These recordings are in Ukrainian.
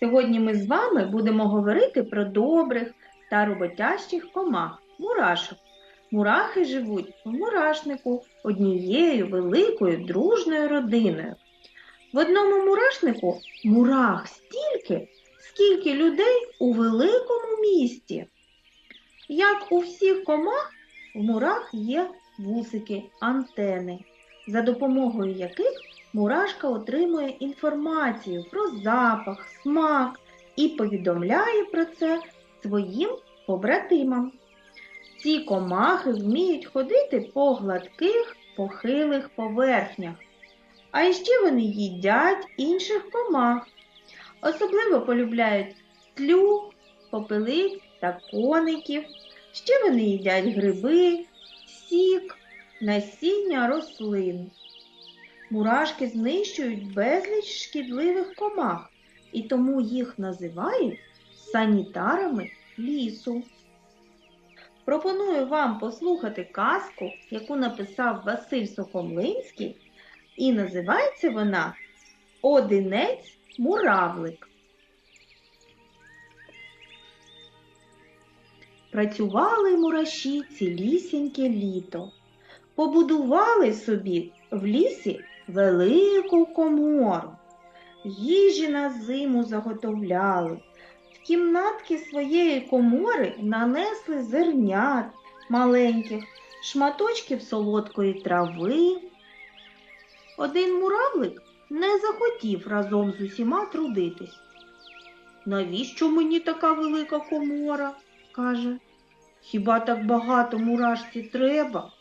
Сьогодні ми з вами будемо говорити про добрих та роботящих комах мурашок. Мурахи живуть в мурашнику однією великою дружною родиною. В одному мурашнику мурах стільки, скільки людей у великому місті. Як у всіх комах, в мурах є вусики, антени, за допомогою яких мурашка отримує інформацію про запах, смак і повідомляє про це своїм побратимам. Ці комахи вміють ходити по гладких, похилих поверхнях, а іще вони їдять інших комах. Особливо полюбляють тлю, попелиць та коників. Ще вони їдять гриби, сік, насіння рослин. Мурашки знищують безліч шкідливих комах, і тому їх називають санітарами лісу. Пропоную вам послухати казку, яку написав Василь Сухомлинський, і називається вона Одинець муравлик. Працювали мураші цілісіньке літо, побудували собі в лісі велику комору, їжі на зиму заготовляли, в кімнатки своєї комори нанесли зернят маленьких, шматочків солодкої трави. Один муравлик не захотів разом з усіма трудитись. Навіщо мені така велика комора? каже. Хіба так багато мурашці треба?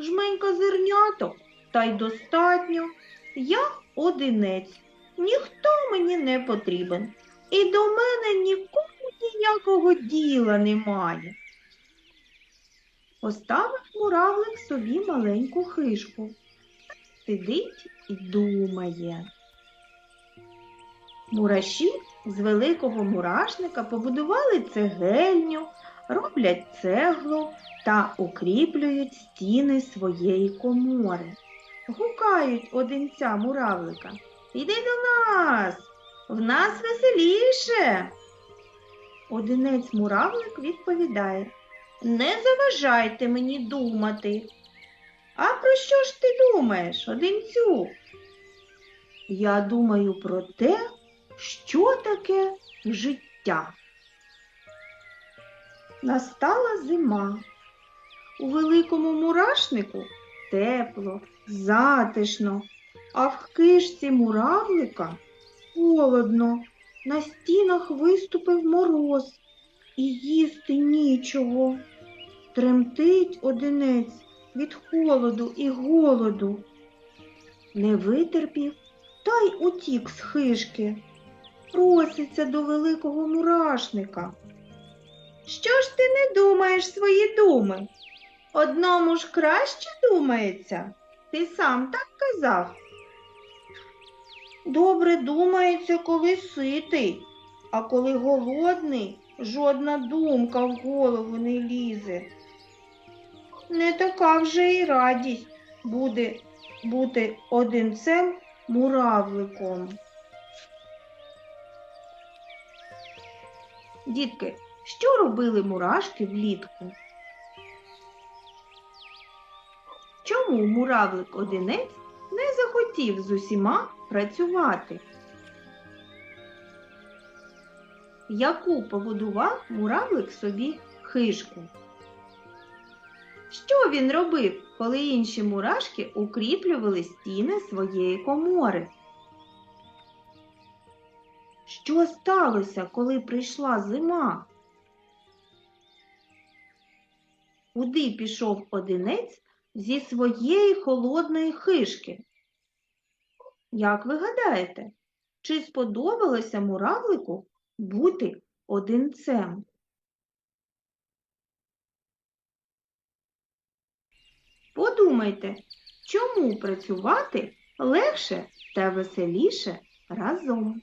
Жменька зерняток, та й достатньо. Я одинець, ніхто мені не потрібен. І до мене нікому ніякого діла немає. Поставив муравлик собі маленьку хишку. Сидить і думає. Мураші з великого мурашника побудували цегельню, роблять цеглу та укріплюють стіни своєї комори. Гукають одинця муравлика. Іди до нас, в нас веселіше. Одинець муравлик відповідає Не заважайте мені думати. А про що ж ти думаєш, одинцю? Я думаю про те, що таке життя. Настала зима. У великому мурашнику тепло, затишно, а в кишці муравлика холодно, на стінах виступив мороз і їсти нічого. Тремтить одинець від холоду і голоду. Не витерпів та й утік з хижки, проситься до великого мурашника. Що ж ти не думаєш свої думи? Одному ж краще думається, ти сам так казав. Добре думається, коли ситий, а коли голодний, жодна думка в голову не лізе. Не така вже й радість буде бути одинцем муравликом. Дітки, що робили мурашки влітку? Чому муравлик одинець не захотів з усіма працювати? Яку побудував муравлик собі хишку? Що він робив, коли інші мурашки укріплювали стіни своєї комори? Що сталося, коли прийшла зима? Куди пішов одинець зі своєї холодної хишки? Як ви гадаєте, чи сподобалося муравлику бути одинцем? Подумайте, чому працювати легше та веселіше разом?